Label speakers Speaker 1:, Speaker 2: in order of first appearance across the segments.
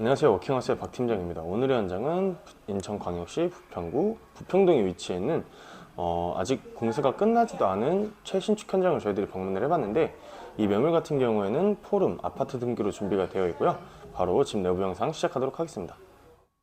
Speaker 1: 안녕하세요. 워킹하우스의 박 팀장입니다. 오늘의 현장은 인천광역시 부평구 부평동에 위치해 있는 어, 아직 공사가 끝나지도 않은 최신축 현장을 저희들이 방문을 해봤는데 이 매물 같은 경우에는 포름, 아파트 등기로 준비가 되어 있고요. 바로 집 내부 영상 시작하도록 하겠습니다.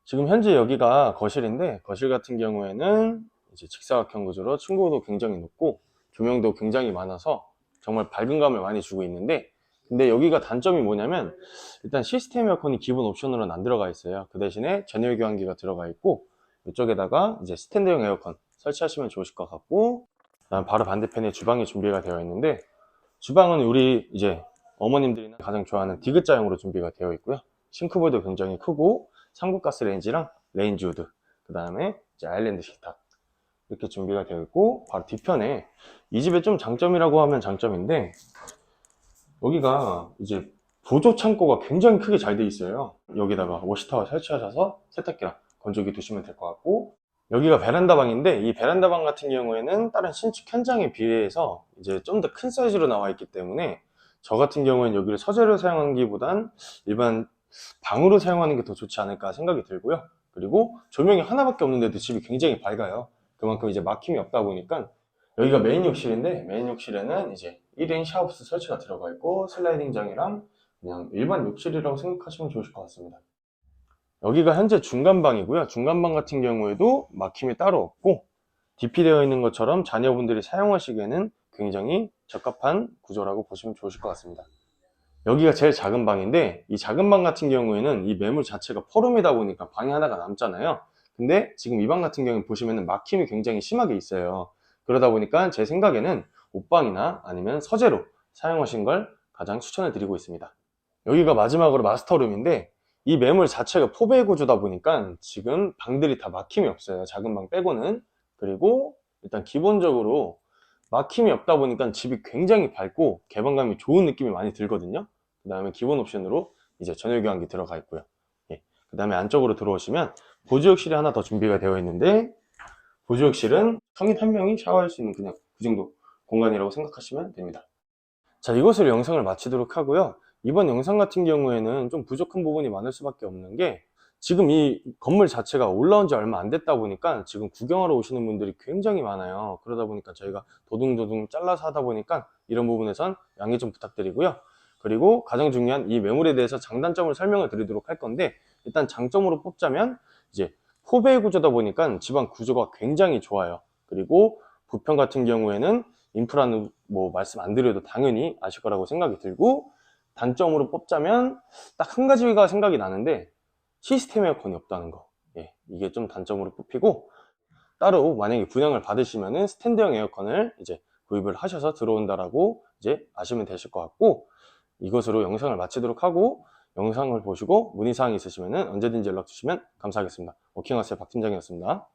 Speaker 1: 지금 현재 여기가 거실인데 거실 같은 경우에는 이제 직사각형 구조로 층고도 굉장히 높고 조명도 굉장히 많아서 정말 밝은 감을 많이 주고 있는데 근데 여기가 단점이 뭐냐면 일단 시스템 에어컨이 기본 옵션으로는 안 들어가 있어요. 그 대신에 전열 교환기가 들어가 있고 이쪽에다가 이제 스탠드형 에어컨 설치하시면 좋으실 것 같고 바로 반대편에 주방이 준비가 되어 있는데 주방은 우리 이제 어머님들이 가장 좋아하는 디귿자형으로 준비가 되어 있고요. 싱크볼도 굉장히 크고 삼국가스 레인지랑 레인지 우드 그 다음에 아일랜드 식탁 이렇게 준비가 되어 있고 바로 뒤편에 이 집의 좀 장점이라고 하면 장점인데 여기가 이제 보조 창고가 굉장히 크게 잘 돼 있어요. 여기다가 워시타워 설치하셔서 세탁기랑 건조기 두시면 될 것 같고 여기가 베란다 방인데 이 베란다 방 같은 경우에는 다른 신축 현장에 비해서 이제 좀 더 큰 사이즈로 나와 있기 때문에 저 같은 경우에는 여기를 서재로 사용하기보단 일반 방으로 사용하는 게 더 좋지 않을까 생각이 들고요. 그리고 조명이 하나밖에 없는데도 집이 굉장히 밝아요. 그만큼 이제 막힘이 없다 보니까 여기가 메인 욕실인데 메인 욕실에는 이제 1인 샤워부스 설치가 들어가 있고 슬라이딩 장이랑 그냥 일반 욕실이라고 생각하시면 좋으실 것 같습니다. 여기가 현재 중간방이고요. 중간방 같은 경우에도 막힘이 따로 없고 DP 되어 있는 것처럼 자녀분들이 사용하시기에는 굉장히 적합한 구조라고 보시면 좋으실 것 같습니다. 여기가 제일 작은 방인데 이 작은 방 같은 경우에는 이 매물 자체가 포름이다 보니까 방이 하나가 남잖아요. 근데 지금 이 방 같은 경우는 보시면 막힘이 굉장히 심하게 있어요. 그러다 보니까 제 생각에는 옷방이나 아니면 서재로 사용하신 걸 가장 추천을 드리고 있습니다. 여기가 마지막으로 마스터룸인데 이 매물 자체가 포베 구조다 보니까 지금 방들이 다 막힘이 없어요. 작은 방 빼고는. 그리고 일단 기본적으로 막힘이 없다 보니까 집이 굉장히 밝고 개방감이 좋은 느낌이 많이 들거든요. 그 다음에 기본 옵션으로 이제 전열 교환기 들어가 있고요. 예. 그 다음에 안쪽으로 들어오시면 보조욕실이 하나 더 준비가 되어 있는데 보조욕실은 성인 한 명이 샤워할 수 있는 그냥 그 정도 공간이라고 생각하시면 됩니다. 자, 이것으로 영상을 마치도록 하고요. 이번 영상 같은 경우에는 좀 부족한 부분이 많을 수밖에 없는 게 지금 이 건물 자체가 올라온 지 얼마 안 됐다 보니까 지금 구경하러 오시는 분들이 굉장히 많아요. 그러다 보니까 저희가 도둥도둥 잘라서 하다 보니까 이런 부분에선 양해 좀 부탁드리고요. 그리고 가장 중요한 이 매물에 대해서 장단점을 설명을 드리도록 할 건데 일단 장점으로 뽑자면 이제 포베 구조다 보니까 집안 구조가 굉장히 좋아요. 그리고 부평 같은 경우에는 인프라는 뭐 말씀 안 드려도 당연히 아실 거라고 생각이 들고 단점으로 뽑자면 딱 한 가지가 생각이 나는데 시스템 에어컨이 없다는 거. 예, 이게 좀 단점으로 뽑히고 따로 만약에 분양을 받으시면은 스탠드형 에어컨을 이제 구입을 하셔서 들어온다라고 이제 아시면 되실 것 같고 이것으로 영상을 마치도록 하고 영상을 보시고 문의사항이 있으시면 언제든지 연락 주시면 감사하겠습니다. 워킹하우스의 박 팀장이었습니다.